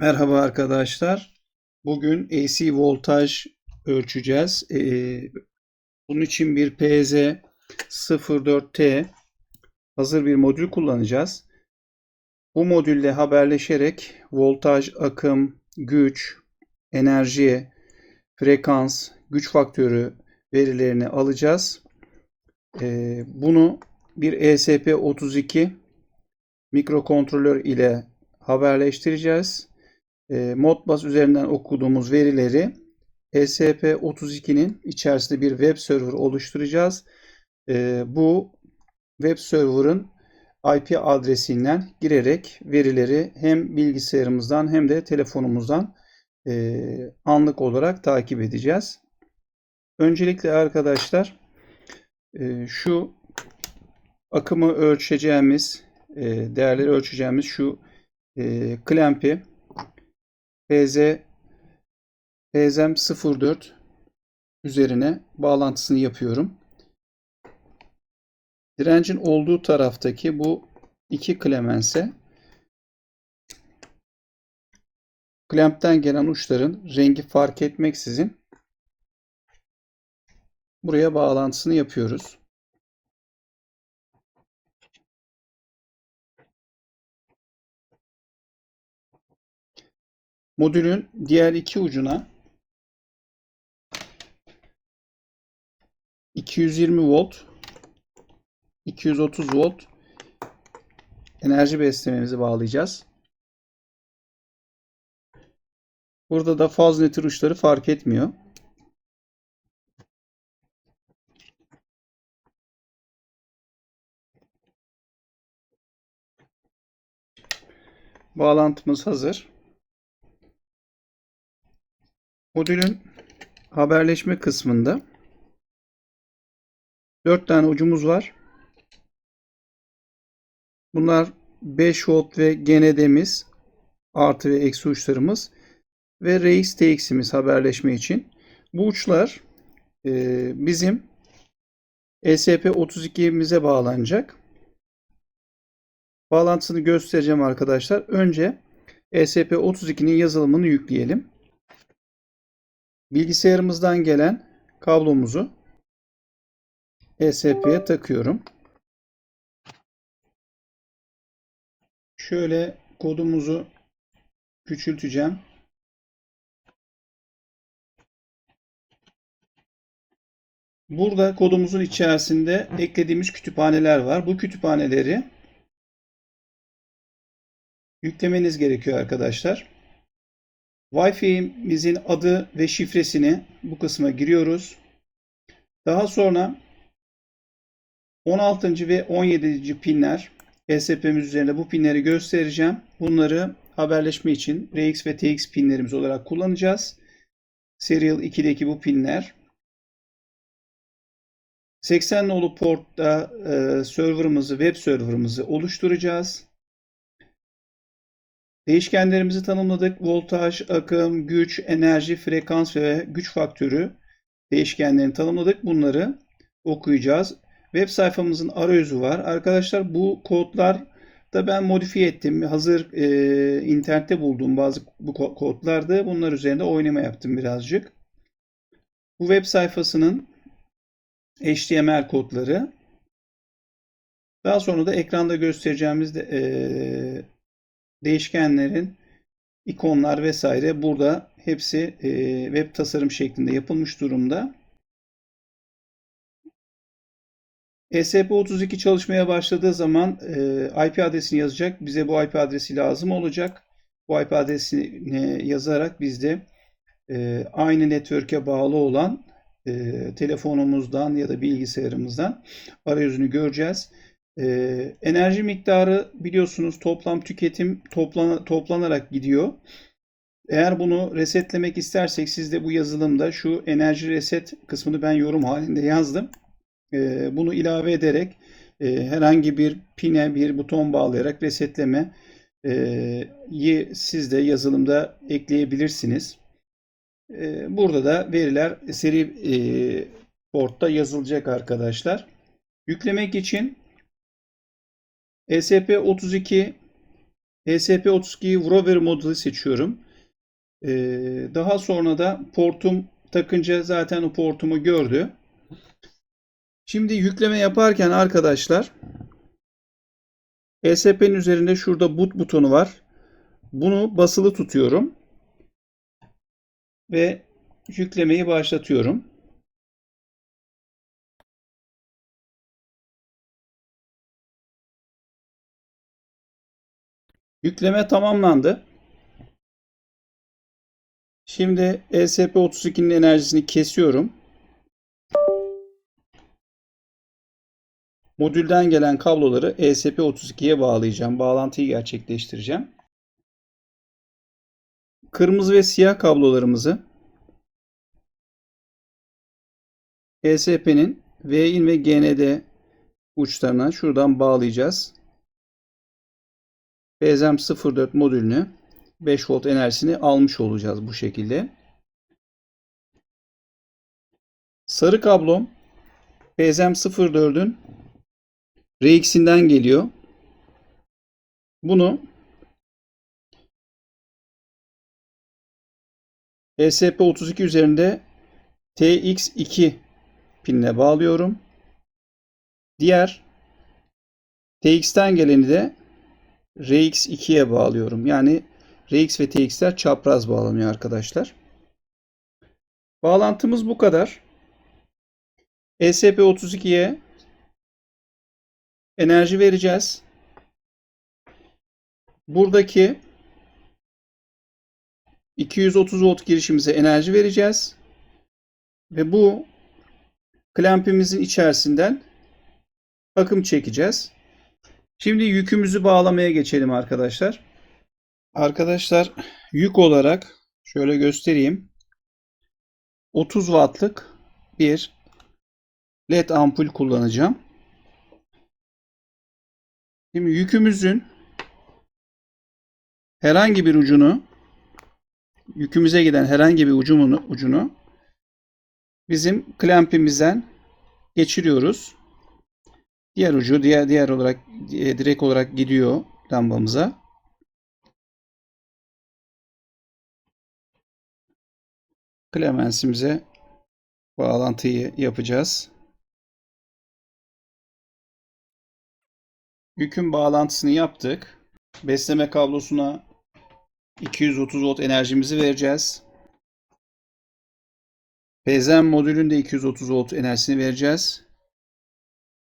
Merhaba arkadaşlar. Bugün AC voltaj ölçeceğiz. Ee, bunun için bir PZ04T hazır bir modül kullanacağız. Bu modülle haberleşerek voltaj, akım, güç, enerji, frekans, güç faktörü verilerini alacağız. Ee, bunu bir ESP32 mikrokontrolör ile haberleştireceğiz. E, Modbus üzerinden okuduğumuz verileri ESP32'nin içerisinde bir web server oluşturacağız. E, bu web server'ın IP adresinden girerek verileri hem bilgisayarımızdan hem de telefonumuzdan e, anlık olarak takip edeceğiz. Öncelikle arkadaşlar şu akımı ölçeceğimiz, değerleri ölçeceğimiz şu e, klempi PZ PZM 04 üzerine bağlantısını yapıyorum. Direncin olduğu taraftaki bu iki klemense klempten gelen uçların rengi fark etmeksizin buraya bağlantısını yapıyoruz. Modülün diğer iki ucuna 220 volt 230 volt enerji beslememizi bağlayacağız. Burada da faz nötr uçları fark etmiyor. Bağlantımız hazır. Modülün haberleşme kısmında 4 tane ucumuz var. Bunlar 5 volt ve GND'miz artı ve eksi uçlarımız ve RX TX'imiz haberleşme için. Bu uçlar e, bizim ESP32'mize bağlanacak. Bağlantısını göstereceğim arkadaşlar. Önce ESP32'nin yazılımını yükleyelim. Bilgisayarımızdan gelen kablomuzu ESP'ye takıyorum. Şöyle kodumuzu küçülteceğim. Burada kodumuzun içerisinde eklediğimiz kütüphaneler var. Bu kütüphaneleri yüklemeniz gerekiyor arkadaşlar. Wi-Fi'mizin adı ve şifresini bu kısma giriyoruz. Daha sonra 16. ve 17. pinler ESP'miz üzerinde bu pinleri göstereceğim. Bunları haberleşme için RX ve TX pinlerimiz olarak kullanacağız. Serial 2'deki bu pinler. 80 nolu portta e, serverımızı, web serverımızı oluşturacağız. Değişkenlerimizi tanımladık. Voltaj, akım, güç, enerji, frekans ve güç faktörü değişkenlerini tanımladık. Bunları okuyacağız. Web sayfamızın arayüzü var. Arkadaşlar bu kodlar da ben modifiye ettim. Hazır e, internette bulduğum bazı bu kodlardı. Bunlar üzerinde oynama yaptım birazcık. Bu web sayfasının HTML kodları. Daha sonra da ekranda göstereceğimiz de, e, değişkenlerin ikonlar vesaire burada hepsi e, web tasarım şeklinde yapılmış durumda. ESP32 çalışmaya başladığı zaman e, IP adresini yazacak. Bize bu IP adresi lazım olacak. Bu IP adresini yazarak biz de e, aynı network'e bağlı olan e, telefonumuzdan ya da bilgisayarımızdan arayüzünü göreceğiz. Ee, enerji miktarı biliyorsunuz toplam tüketim toplan, toplanarak gidiyor. Eğer bunu resetlemek istersek siz de bu yazılımda şu enerji reset kısmını ben yorum halinde yazdım. Ee, bunu ilave ederek e, herhangi bir pine bir buton bağlayarak resetleme e, siz de yazılımda ekleyebilirsiniz. E, burada da veriler seri e, portta yazılacak arkadaşlar. Yüklemek için ESP32 ESP32'yi Vrover modeli seçiyorum. Ee, daha sonra da portum takınca zaten o portumu gördü. Şimdi yükleme yaparken arkadaşlar ESP'nin üzerinde şurada boot butonu var. Bunu basılı tutuyorum. Ve yüklemeyi başlatıyorum. Yükleme tamamlandı. Şimdi E ESP32'nin enerjisini kesiyorum. Modülden gelen kabloları E ESP32'ye bağlayacağım. Bağlantıyı gerçekleştireceğim. Kırmızı ve siyah kablolarımızı ESP'nin V-in ve GND uçlarına şuradan bağlayacağız. BZM04 modülünü 5 volt enerjisini almış olacağız bu şekilde. Sarı kablom BZM04'ün RX'inden geliyor. Bunu ESP32 üzerinde TX2 pinine bağlıyorum. Diğer TX'ten geleni de RX2'ye bağlıyorum. Yani RX ve TX'ler çapraz bağlanıyor arkadaşlar. Bağlantımız bu kadar. ESP32'ye enerji vereceğiz. Buradaki 230 volt girişimize enerji vereceğiz. Ve bu klampimizin içerisinden akım çekeceğiz. Şimdi yükümüzü bağlamaya geçelim arkadaşlar. Arkadaşlar yük olarak şöyle göstereyim. 30 wattlık bir led ampul kullanacağım. Şimdi yükümüzün herhangi bir ucunu yükümüze giden herhangi bir ucunu, ucunu bizim klampimizden geçiriyoruz. Diğer ucu diğer diğer olarak direkt olarak gidiyor lambamıza. Klemensimize bağlantıyı yapacağız. Yükün bağlantısını yaptık. Besleme kablosuna 230 volt enerjimizi vereceğiz. PZM modülünde 230 volt enerjisini vereceğiz.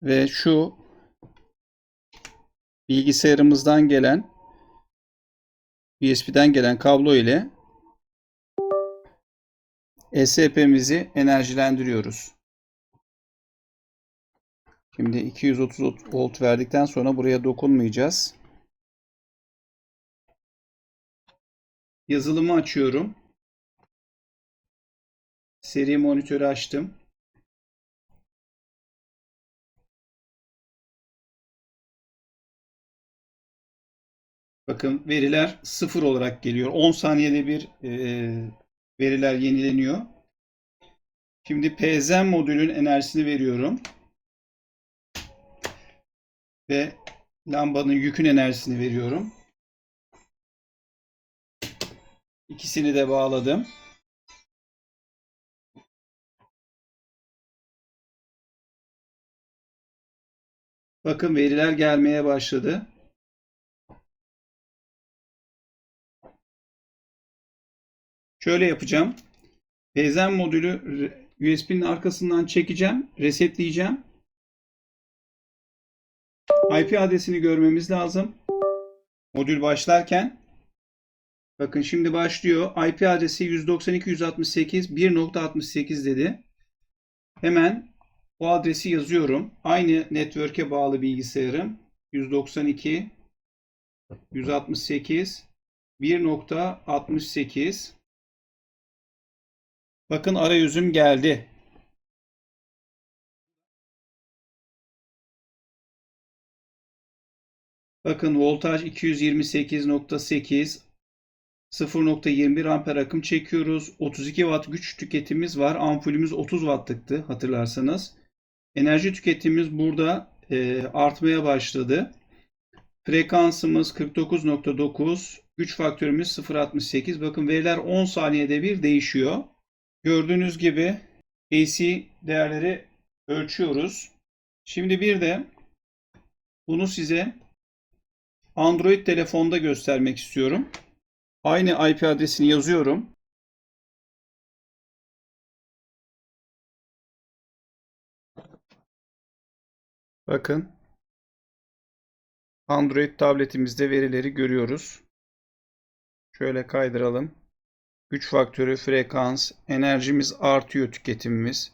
Ve şu bilgisayarımızdan gelen USB'den gelen kablo ile ESP'mizi enerjilendiriyoruz. Şimdi 230 volt verdikten sonra buraya dokunmayacağız. Yazılımı açıyorum. Seri monitörü açtım. Bakın veriler sıfır olarak geliyor. 10 saniyede bir e, veriler yenileniyor. Şimdi PZM modülün enerjisini veriyorum. Ve lambanın yükün enerjisini veriyorum. İkisini de bağladım. Bakın veriler gelmeye başladı. Şöyle yapacağım. PZM modülü USB'nin arkasından çekeceğim, resetleyeceğim. IP adresini görmemiz lazım. Modül başlarken. Bakın şimdi başlıyor. IP adresi 192.168.1.68 dedi. Hemen o adresi yazıyorum. Aynı network'e bağlı bilgisayarım. 192 168 1.68 Bakın arayüzüm geldi. Bakın voltaj 228.8 0.21 amper akım çekiyoruz. 32 watt güç tüketimimiz var. Ampulümüz 30 wattlıktı hatırlarsanız. Enerji tüketimimiz burada e, artmaya başladı. Frekansımız 49.9. Güç faktörümüz 0.68. Bakın veriler 10 saniyede bir değişiyor. Gördüğünüz gibi AC değerleri ölçüyoruz. Şimdi bir de bunu size Android telefonda göstermek istiyorum. Aynı IP adresini yazıyorum. Bakın. Android tabletimizde verileri görüyoruz. Şöyle kaydıralım. Güç faktörü, frekans, enerjimiz artıyor tüketimimiz.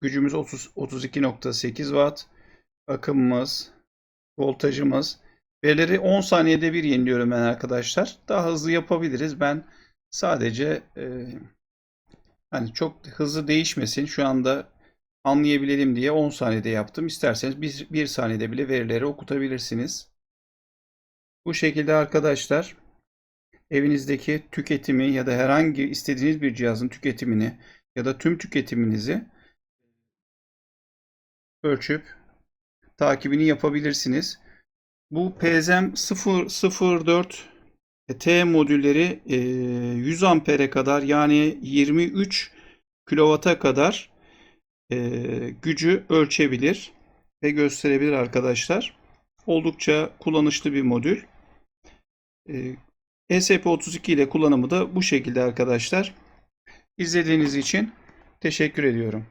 Gücümüz 30 32.8 Watt. Akımımız, voltajımız. Verileri 10 saniyede bir yeniliyorum ben arkadaşlar. Daha hızlı yapabiliriz. Ben sadece e, hani çok hızlı değişmesin. Şu anda anlayabilelim diye 10 saniyede yaptım. İsterseniz 1, 1 saniyede bile verileri okutabilirsiniz. Bu şekilde arkadaşlar evinizdeki tüketimi ya da herhangi istediğiniz bir cihazın tüketimini ya da tüm tüketiminizi ölçüp takibini yapabilirsiniz. Bu PZM 004 T modülleri 100 ampere kadar yani 23 kW'a kadar e, gücü ölçebilir ve gösterebilir arkadaşlar. Oldukça kullanışlı bir modül. E, ESP32 ile kullanımı da bu şekilde arkadaşlar. İzlediğiniz için teşekkür ediyorum.